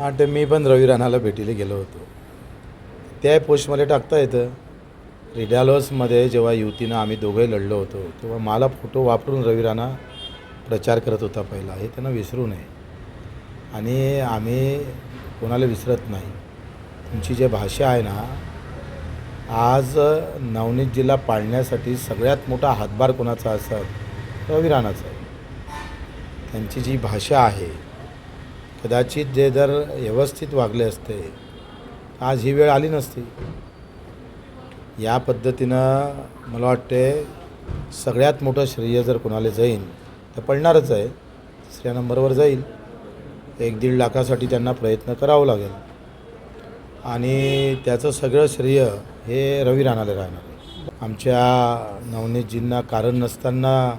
आठ मी पण रवी राणाला भेटीला गेलो होतो. त्या पोस्टमध्ये टाकता येतं रिडालॉसमध्ये जेव्हा युतीनं आम्ही दोघंही लढलो होतो तेव्हा मला फोटो वापरून रवी राणा प्रचार करत होता पहिला. हे त्यांना विसरू नये. आणि आम्ही कोणाला विसरत नाही. तुमची जे भाषा आहे ना आज नवनीत जिल्हा पाळण्यासाठी सगळ्यात मोठा हातभार कोणाचा असतात रवी राणाचा. त्यांची जी भाषा आहे कदाचित जे जर व्यवस्थित वागले असते आज ही वेळ आली नसती. या पद्धतीनं मला वाटते सगळ्यात मोठं श्रेय जर कोणाला जाईल तर पडणारच आहे. तिसऱ्या नंबरवर जाईल. एक दीड लाखासाठी त्यांना प्रयत्न करावं लागेल. आणि त्याचं सगळं श्रेय हे रवी राणाला राहणार आहे. आमच्या नवनीतजींना कारण नसताना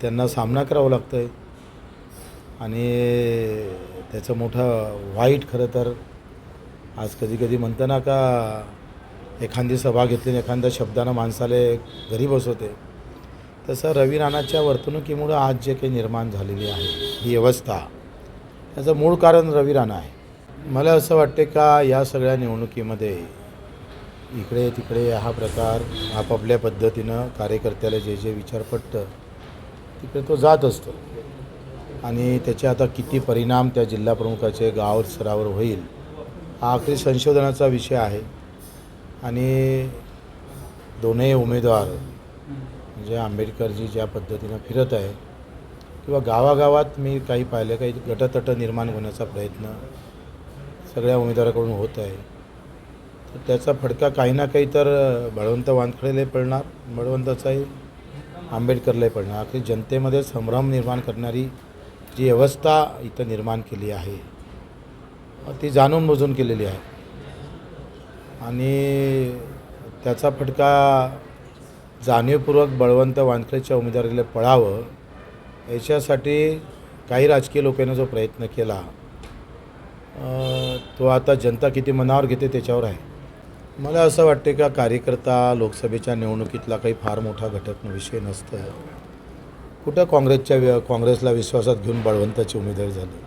त्यांना सामना करावा लागतो आहे आणि त्याचं मोठं वाईट खरं तर आज कधी कधी म्हणतं ना का एखादी सभा घेतली आणि एखाद्या शब्दानं माणसाले घरी बसवते तसं रवी राणाच्या वर्तणुकीमुळं आज जे काही निर्माण झालेली आहे ही अवस्था त्याचं मूळ कारण रवी राणा आहे. मला असं वाटते का या सगळ्या निवडणुकीमध्ये इकडे तिकडे हा प्रकार आपापल्या पद्धतीनं कार्यकर्त्याला जे जे विचार पटतं तिकडे तो जात असतो. आणि त्याचे आता किती परिणाम त्या जिल्हाप्रमुखाचे गाव स्तरावर होईल हा आखरी संशोधनाचा विषय आहे. आणि दोनही उमेदवार म्हणजे आंबेडकरजी ज्या पद्धतीनं फिरत आहे किंवा गावागावात मी काही पाहिलं काही गटतट निर्माण होण्याचा प्रयत्न सगळ्या उमेदवाराकडून होत आहे. तर त्याचा फडका काही ना काही तर बळवंत वानखडेलाही पडणार बळवंताचाही आंबेडकरलाही पडणार. आखरी जनतेमध्ये संभ्रम निर्माण करणारी जी व्यवस्था इथं निर्माण केली आहे ती जाणून बुजून केलेली आहे. आणि त्याचा फटका जाणीवपूर्वक बळवंत वानखडेच्या उमेदवारीला पळावं याच्यासाठी काही राजकीय लोकांनी जो प्रयत्न केला तो आता जनता किती मनावर घेते त्याच्यावर आहे. मला असं वाटते का कार्यकर्ता लोकसभेच्या निवडणुकीतला काही फार मोठा घटक विषय नसतं. कुठं काँग्रेसच्या वि- काँग्रेसला विश्वासात घेऊन बळवंताची उमेदवारी झाली?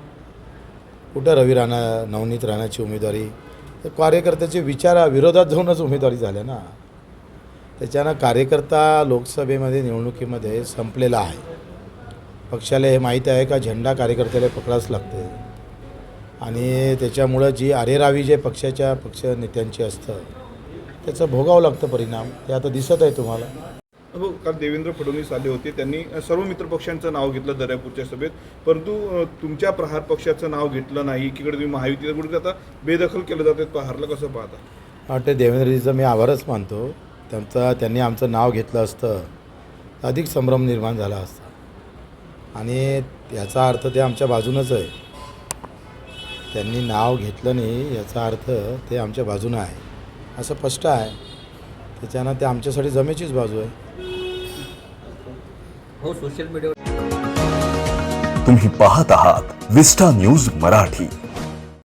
कुठं रवी राणा नवनीत राणाची उमेदवारी? तर कार्यकर्त्याचे विचारा विरोधात जाऊनच उमेदवारी झाल्या ना. त्याच्यानं कार्यकर्ता लोकसभेमध्ये निवडणुकीमध्ये संपलेला आहे. पक्षाला हे माहीत आहे का? झेंडा कार्यकर्त्याला पकडाच लागते आणि त्याच्यामुळं जी आरेरावी जे पक्षाच्या पक्ष नेत्यांची असतं त्याचं भोगावं लागतं परिणाम. ते आता दिसत आहे तुम्हाला. हो काल देवेंद्र फडणवीस आले होते. त्यांनी सर्व मित्रपक्षांचं नाव घेतलं दर्यापूरच्या सभेत. परंतु तुमच्या प्रहार पक्षाचं नाव घेतलं नाही. एकीकडे तुम्ही महायुतीला कुठे आता बेदखल केलं जाते प्रहारला कसं पाहता? वाटतं देवेंद्रजीचं मी आभारच मानतो. त्यांचा त्यांनी आमचं नाव घेतलं असतं. तर अधिक संभ्रम निर्माण झाला असता. आणि याचा अर्थ ते आमच्या बाजूनच आहे. त्यांनी नाव घेतलं नाही याचा अर्थ ते आमच्या बाजूनं आहे. असं स्पष्ट आहे. त्याच्यानं ते आमच्यासाठी जमेचीच बाजू आहे. हो सोशल मीडियावर तुम्ही पाहत आहात विस्टा न्यूज मराठी.